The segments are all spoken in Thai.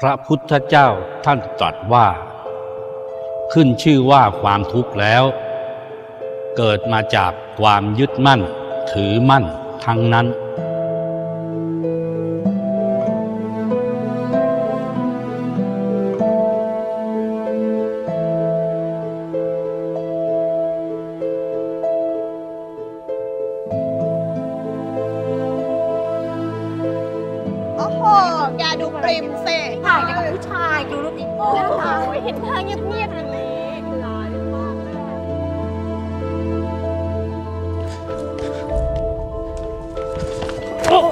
พระพุทธเจ้าท่านตรัสว่า ขึ้นชื่อว่าความทุกข์แล้ว เกิดมาจากความยึดมั่น ถือมั่นทั้งนั้น อ้โหแกดูปริมเซ่ถ่ายกับผู้ชายดูรูปนี้โอ้โหเห็นทางเงียบๆอย่างนี้ร้ายมากเลย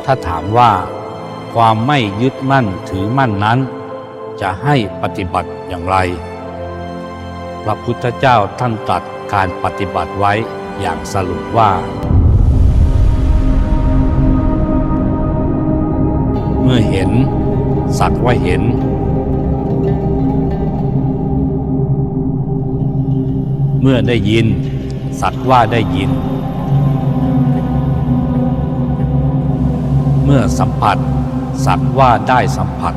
ถ้าถามว่าความไม่ยึดมั่นถือมั่นนั้น จะให้ปฏิบัติอย่างไร พระพุทธเจ้าท่านตรัสการปฏิบัติไว้อย่างสรุปว่า มื่อเห็น สักว่าเห็น เมื่อได้ยิน สักว่าได้ยิน เมื่อสัมผัส สักว่าได้สัมผัส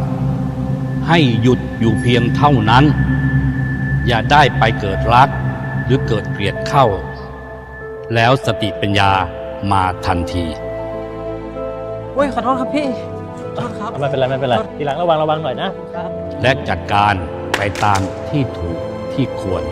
ให้หยุดอยู่เพียงเท่านั้น อย่าได้ไปเกิดรักหรือเกิดเกลียดเข้า แล้วสติปัญญามาทันที อ้ยขอโทษครับพี่ขอโทษครับ ไม่เป็นไรไม่เป็นไรทีหลังระวังระวังหน่อยนะ ครับและจัดการไปตามที่ถูกที่ควร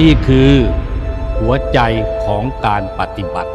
นี่คือหัวใจของการปฏิบัติ